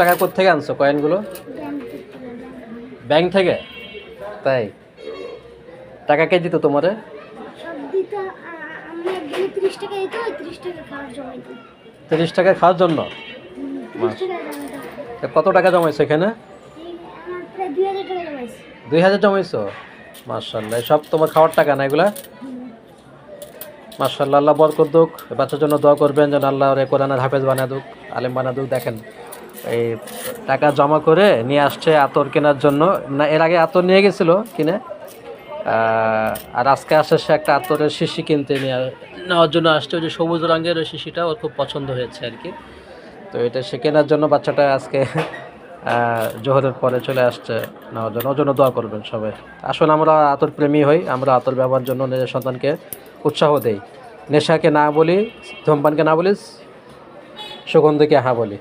টাকা কোথেকে আনছো কয়েনগুলো? ব্যাংক থেকে? তাই? টাকা কে দিত তোমারে? তিরিশ টাকা খাওয়ার জন্য কত টাকা জমাইছো এখানে? দুই হাজার জমাইছি। দুই হাজার জমাইছো? মার্শাল্লাহ সব তোমার খাওয়ার টাকা না এগুলা? মার্শাল্লাহ আল্লাহ বরকত দুক। বাচ্চার জন্য দোয়া করবেন যেন আল্লাহ রে কোরআনের হাফেজ বানা দুক আলেম বানা দুক। দেখেন এই টাকা জমা করে নিয়ে আসছে আতর কেনার জন্য। না, এর আগে আতর নিয়ে গেছিল কিনে। আর আজকে আসে সে একটা আতরের শিশি কিনতে নিয়ে নেওয়ার জন্য আসছে। ওই যে সবুজ রঙের ওই শিশিটা ওর খুব পছন্দ হয়েছে আর কি। তো এটা সে কেনার জন্য বাচ্চাটা আজকে জোহরের পরে চলে আসছে নেওয়ার জন্য। ওর জন্য দোয়া করবেন সবাই। আসলে আমরা আতর প্রেমী হই, আমরা আতর ব্যবহার জন্য নিজের সন্তানকে উৎসাহ দেই। নেশাকে না বলি, ধূমপানকে না বলি, সুগন্ধকে হ্যাঁ বলি।